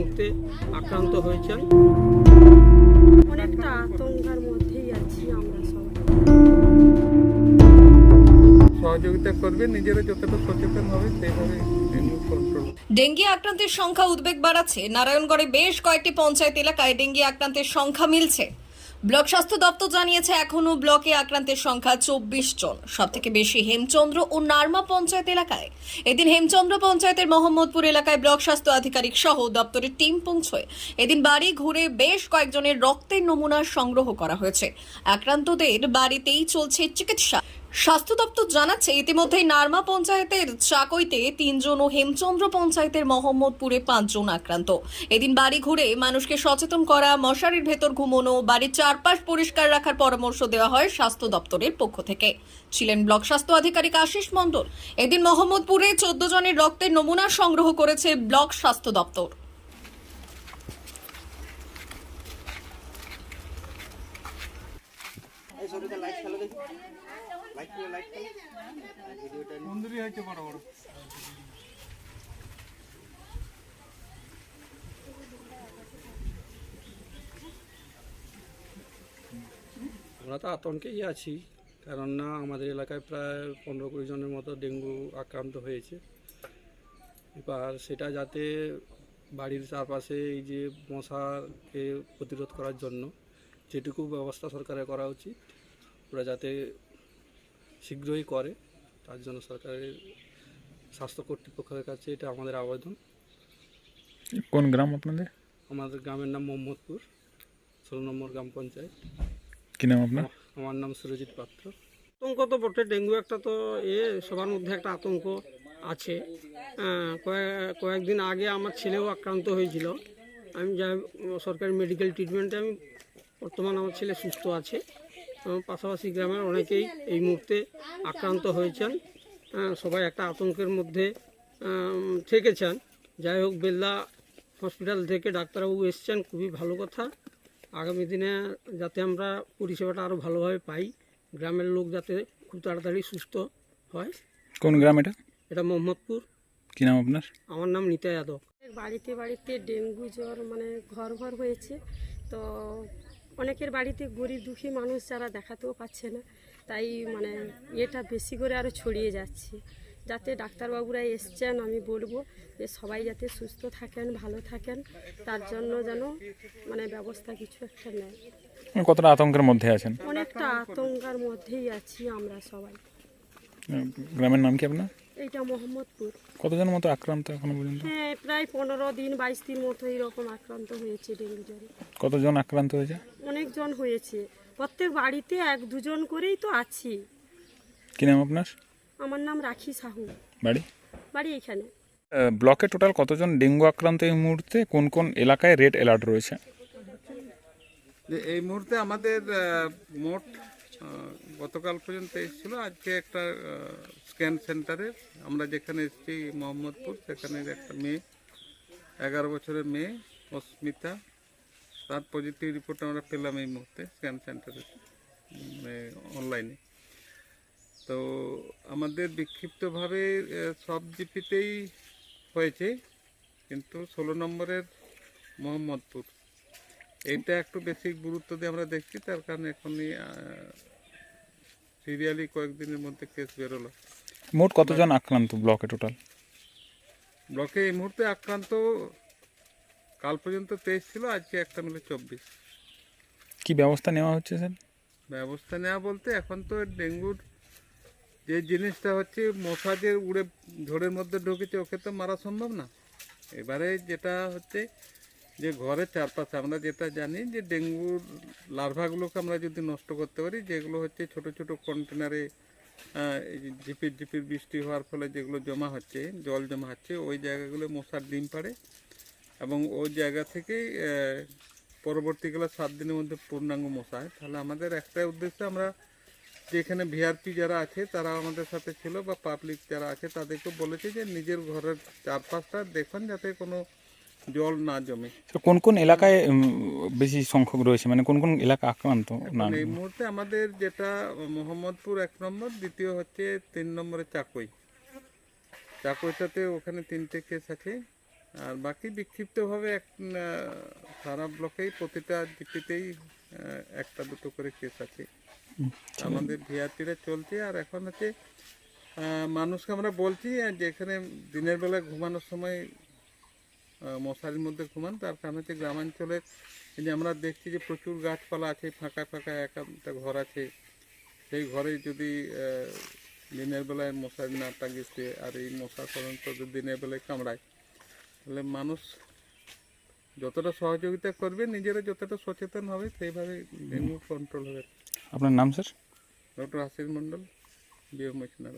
মুহূর্তে আক্রান্ত হয়েছেন। অনেকটা আতঙ্কার মধ্যেই আছি আমরা সবাই। সহযোগিতা করবে নিজেরা যতটা সচেতন হবে সেইভাবে ডেঙ্গু ডেঙ্গি আক্রান্তের সংখ্যা উদ্বেগ বাড়াচ্ছে। নারায়ণগড়ে বেশ কয়েকটি পঞ্চায়েত এলাকায় ডেঙ্গি আক্রান্তের সংখ্যা মিলছে। ব্লক স্বাস্থ্য দপ্তর জানিয়েছে এখনও ব্লকে আক্রান্তের সংখ্যা চব্বিশ জন। সব থেকে বেশি হেমচন্দ্র ও নার্মা পঞ্চায়েত এলাকায়। এদিন হেমচন্দ্র পঞ্চায়েতের মোহাম্মদপুর এলাকায় ব্লক স্বাস্থ্য আধিকারিক সহ দপ্তরের টিম পৌঁছয়। এদিন বাড়ি ঘুরে বেশ কয়েকজনের রক্তের নমুনা সংগ্রহ করা হয়েছে। আক্রান্তদের বাড়িতেই চলছে চিকিৎসা। স্বাস্থ্য দপ্তর জানাচ্ছে, ইতিমধ্যেই নার্মা পঞ্চায়েতের চাকইতে তিনজন ও হেমচন্দ্র পঞ্চায়েতের মোহাম্মদপুরে পাঁচজন আক্রান্ত। এদিন বাড়ি ঘুরে মানুষকে সচেতন করা, মশারির ভেতর ঘুমোনো, বাড়ির চারপাশ পরিষ্কার রাখার পরামর্শ দেওয়া হয় স্বাস্থ্য দপ্তরের পক্ষ থেকে। ছিলেন ব্লক স্বাস্থ্য আধিকারিক আশিস মণ্ডল। এদিন মোহাম্মদপুরে চোদ্দ জনের রক্তের নমুনা সংগ্রহ করেছে ব্লক স্বাস্থ্য দপ্তর। সুন্দরী হয়েছে বড় বড়। আমরা তো আতঙ্কেই আছি কারণ না আমাদের এলাকায় প্রায় পনেরো কুড়ি জনের মতো ডেঙ্গু আক্রান্ত হয়েছে। এবার সেটা যাতে বাড়ির চারপাশে এই যে মশাকে প্রতিরোধ করার জন্য যেটুকু ব্যবস্থা সরকারের করা উচিত ওরা যাতে শীঘ্রই করে তার জন্য সরকারের স্বাস্থ্য কর্তৃপক্ষের কাছে এটা আমাদের আবেদন। কোন গ্রাম আপনাদের? আমাদের গ্রামের নাম মোহাম্মদপুর ষোলো নম্বর গ্রাম পঞ্চায়েত। কি নাম আপনার? আমার নাম সুরজিৎ পাত্র। আতঙ্ক তো বটে ডেঙ্গু একটা তো এ সবার মধ্যে একটা আতঙ্ক আছে। কয়েকদিন আগে আমার ছেলেও আক্রান্ত হয়েছিল। আমি যা সরকারি মেডিকেল ট্রিটমেন্টে আমি বর্তমান আমার ছেলে সুস্থ আছে। পাশাপাশি গ্রামের অনেকেই এই মুহূর্তে আক্রান্ত হয়েছেন। সবাই একটা আতঙ্কের মধ্যে থেকেছেন। যাই হোক বেল্লা হসপিটাল থেকে ডাক্তারবাবু এসছেন খুবই ভালো কথা। আগামী দিনে যাতে আমরা পরিষেবাটা আরও ভালোভাবে পাই গ্রামের লোক যাতে খুব তাড়াতাড়ি সুস্থ হয়। কোন গ্রাম এটা? এটা মোহাম্মদপুর। কি নাম আপনার? আমার নাম নিতা যাদব। বাড়িতে বাড়িতে ডেঙ্গু জ্বর মানে ঘর ঘর হয়েছে। তো অনেকের বাড়িতে গরিব দুঃখী মানুষ যারা দেখাতেও পাচ্ছে না তাই মানে এটা বেশি করে আরও ছড়িয়ে যাচ্ছে। যাতে ডাক্তারবাবুরা এসছেন আমি বলব যে সবাই যাতে সুস্থ থাকেন ভালো থাকেন তার জন্য যেন মানে ব্যবস্থা কিছু একটা নেয়। কতটা আতঙ্কের মধ্যে আছেন? অনেকটা আতঙ্কের মধ্যেই আছি আমরা সবাই। গ্রামের নাম কি আপনার? এইটা মোহাম্মদপুর। কতজন মতো আক্রান্ত এখনও পর্যন্ত? হ্যাঁ প্রায় পনেরো দিন বাইশ দিন মতো এইরকম আক্রান্ত হয়েছে ডেঙ্গু জ্বরে। কতজন আক্রান্ত হয়েছে? অনেকজন হয়েছে। প্রত্যেক বাড়িতে এক দুজন করেই তো আছি। কি নাম আপনার? আমার নাম রাখি সাহু। বাড়ি? বাড়ি এখানে। ব্লকে টোটাল কতজন ডেঙ্গু আক্রান্ত এই মুহূর্তে? কোন কোন এলাকায় রেড অ্যালার্ট রয়েছে? এই মুহূর্তে আমাদের মোট গতকাল পর্যন্ত এসেছিল। আজকে একটা স্ক্যান সেন্টারে আমরা যেখানে এসেছি, মোহাম্মদপুর, সেখানে একটা মেয়ে, এগারো বছরের মেয়ে, অস্মিতা। তার পজিটিভ রিপোর্ট আমরা পেলাম এই মুহূর্তে স্ক্যান সেন্টারে অনলাইনে তো আমাদের বিক্ষিপ্তভাবে সব জিপিতেই হয়েছে, কিন্তু ষোলো নম্বরের মোহাম্মদপুর। এইটা একটু বেশি গুরুত্ব দিয়ে আমরা দেখছি তার কারণে এখনই সিরিয়ালি কয়েকদিনের মধ্যে কেস বেরোলো। মোট কতজন আক্রান্ত ব্লকে টোটাল ব্লকে এই মুহূর্তে আক্রান্ত কাল পর্যন্ত তেইশ ছিল আজকে একটা মিলে চব্বিশ। কি ব্যবস্থা নেওয়া হচ্ছে স্যার? ব্যবস্থা নেওয়া বলতে এখন তো ডেঙ্গুর যে জিনিসটা হচ্ছে মশা যে উড়ে ঝড়ের মধ্যে ঢুকেছে ওকে তো মারা সম্ভব না। এবারে যেটা হচ্ছে যে ঘরের চারপাশে আমরা যেটা জানি যে ডেঙ্গুর লার্ভাগুলোকে আমরা যদি নষ্ট করতে পারি যেগুলো হচ্ছে ছোট ছোট কন্টেনারে ঝিপির ঝিপির বৃষ্টি হওয়ার ফলে যেগুলো জমা হচ্ছে জল জমা হচ্ছে ওই জায়গাগুলো মশার ডিম পাড়ে এবং ওই জায়গা আহ, পরবর্তীকালে সাত দিনের মধ্যে পূর্ণাঙ্গ মশায় তাহলে আমাদের একটাই উদ্দেশ্য আমরা যেখানে ভিআরপি যারা আছে তারা আমাদের সাথে ছিল বা পাবলিক যারা আছে তাদেরকে বলেছে যে নিজের ঘরের চারপাশটা দেখুন যাতে কোনো জল না জমে। তো কোন কোন এলাকায় বেশি সংখ্যক রয়েছে? মানে কোন কোন এলাকা আক্রান্ত? না এই মুহূর্তে আমাদের যেটা মোহাম্মদপুর এক নম্বর দ্বিতীয় হচ্ছে তিন নম্বরে চাকই। চাকইটাতে ওখানে তিনটে কেস আছে আর বাকি বিক্ষিপ্তভাবে এক সারা ব্লকেই প্রতিটা জিপিতেই একটা দুটো করে কেস আছে। আমাদের ভিআরটিরা চলছে। আর এখন হচ্ছে আহ, মানুষকে আমরা বলছি যে এখানে দিনের বেলা ঘুমানোর সময় মশারির মধ্যে ঘুমান তার কারণ হচ্ছে গ্রামাঞ্চলে যে আমরা দেখছি যে প্রচুর গাছপালা আছে ফাঁকা ফাঁকা একান্ত ঘর আছে। সেই ঘরে যদি দিনের বেলায় মশারি না টাঙিয়েছে আর এই মশা সাধারণত যদি দিনের বেলায় কামড়ায় তাহলে মানুষ যতটা সহযোগিতা করবে নিজেরা যতটা সচেতন হবে সেইভাবে ডেঙ্গু কন্ট্রোল হবে। আপনার নাম sir? Doctor Ashis Mondal BM মিশনার